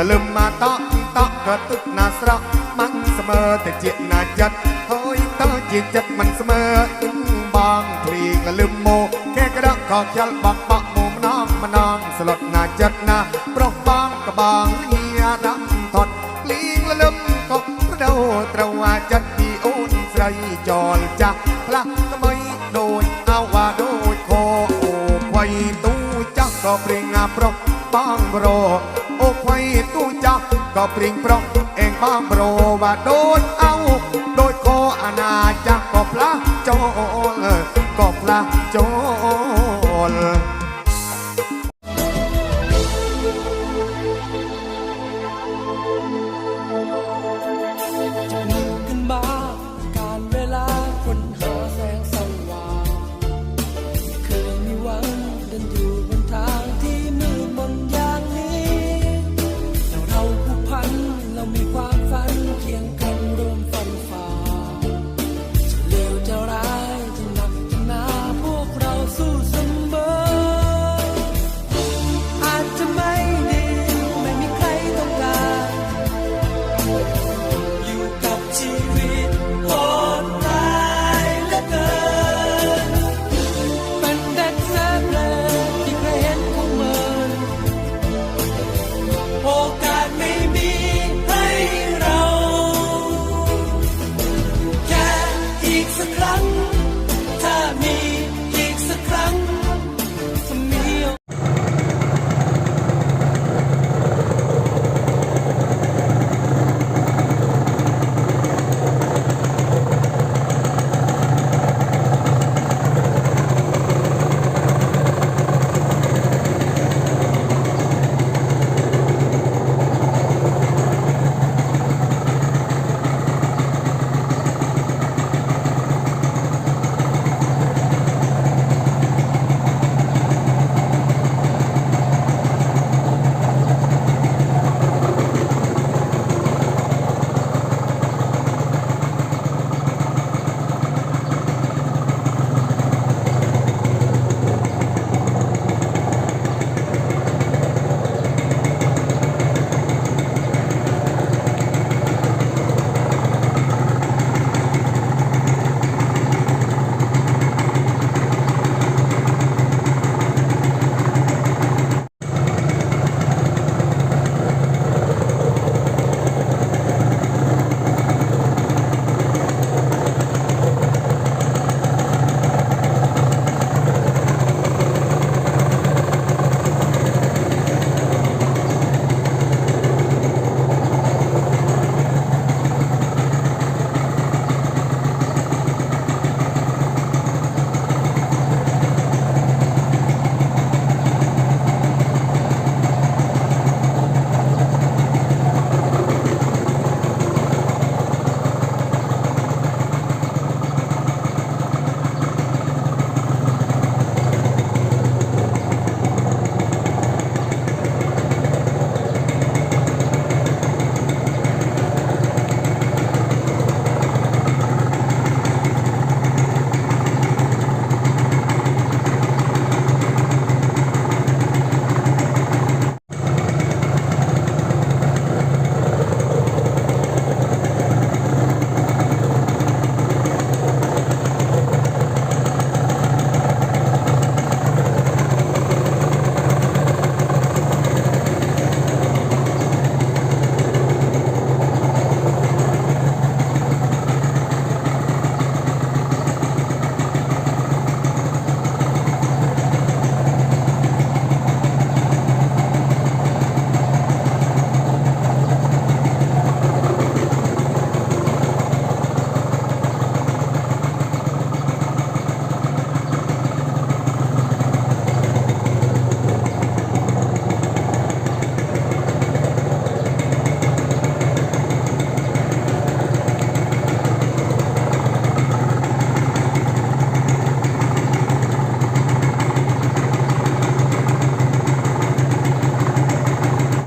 ละลืมมาตอกตอกก็ตึกนาสระมันเสมอแต่เจียนาจัดเฮ้ยตอจีจัดมันเสมออินบางพลีงละลืมโมแค่กระดกขอยัลบักบักโมมนองมานองสลดนาจัดนาปรอกบางกระบางเฮียดำทอดกลีงละลืมก็เดาตระวาจัดปีโอนใส่จอลจักพละก็ไม่โดยเอาว่าโดยโคโอควายตู้จักก็เปริงอาปรอกบางโบร โอควายตู้จักก็เปริงปรองเองบ้างโบรว่าโดนเอา โดยโคอาณาจักก็พละโจลก็พละโจ